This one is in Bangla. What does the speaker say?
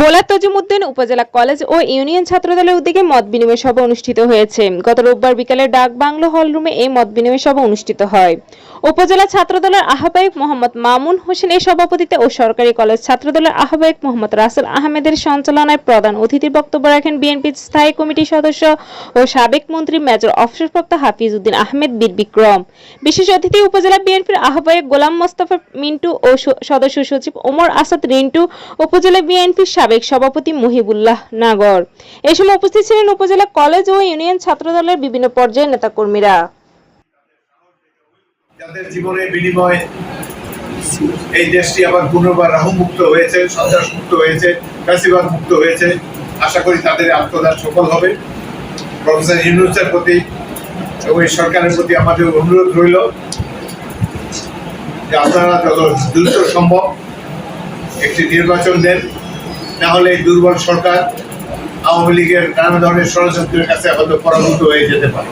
বোলার তজিমুদ্দিন উপজেলা কলেজ ও ইউনিয়ন ছাত্রদলের উদ্যোগে মত বিনিময় সভা অনুষ্ঠিত হয়েছে। গত রোববার বিকালে ডাক বাংলো হলরুমে এই মত বিনিময় সভা অনুষ্ঠিত হয়। উপজেলা ছাত্রদলের আহ্বায়ক মোহাম্মদ মামুন হোসেন এর সভাপতিত্বে ও সরকারি কলেজ ছাত্রদলের আহ্বায়ক মোহাম্মদ রাসেল আহমেদের সঞ্চালনায় প্রধান অতিথির বক্তব্য রাখেন বিএনপির স্থায়ী কমিটির সদস্য ও সাবেক মন্ত্রী মেজর অবসরপ্রাপ্ত হাফিজ উদ্দিন আহমেদ বীর বিক্রম। বিশেষ অতিথি উপজেলা বিএনপির আহ্বায়ক গোলাম মোস্তফা মিন্টু ও সদস্য সচিব ওমর আসাদ রিন্টু। উপজেলা বিএনপির সাবেক সভাপতি মহিবুল্লাহ নাগর। এ সময় উপস্থিত ছিলেন উপজেলা কলেজ ও ইউনিয়ন ছাত্রদলের বিভিন্ন পর্যায়ের নেতাকর্মীরা। যাদের জীবনে বিনিময়ে এই দেশটি আবার পুনর্বার রাহু মুক্ত হয়েছে সন্ত্রাস মুক্ত হয়েছে ফ্যাসিবাদ মুক্ত হয়েছে, আশা করি তাদের আত্মদান সফল হবে। প্রফেসর ইউনুসের প্রতি এবং এই সরকারের প্রতি আমাদের অনুরোধ রইল যে আপনারা যত দ্রুত সম্ভব একটি নির্বাচন দেন। না হলে দুর্বল সরকার আওয়ামী লীগের নানা ধরনের ষড়যন্ত্রের কাছে হয়তো পরাভূত হয়ে যেতে পারে।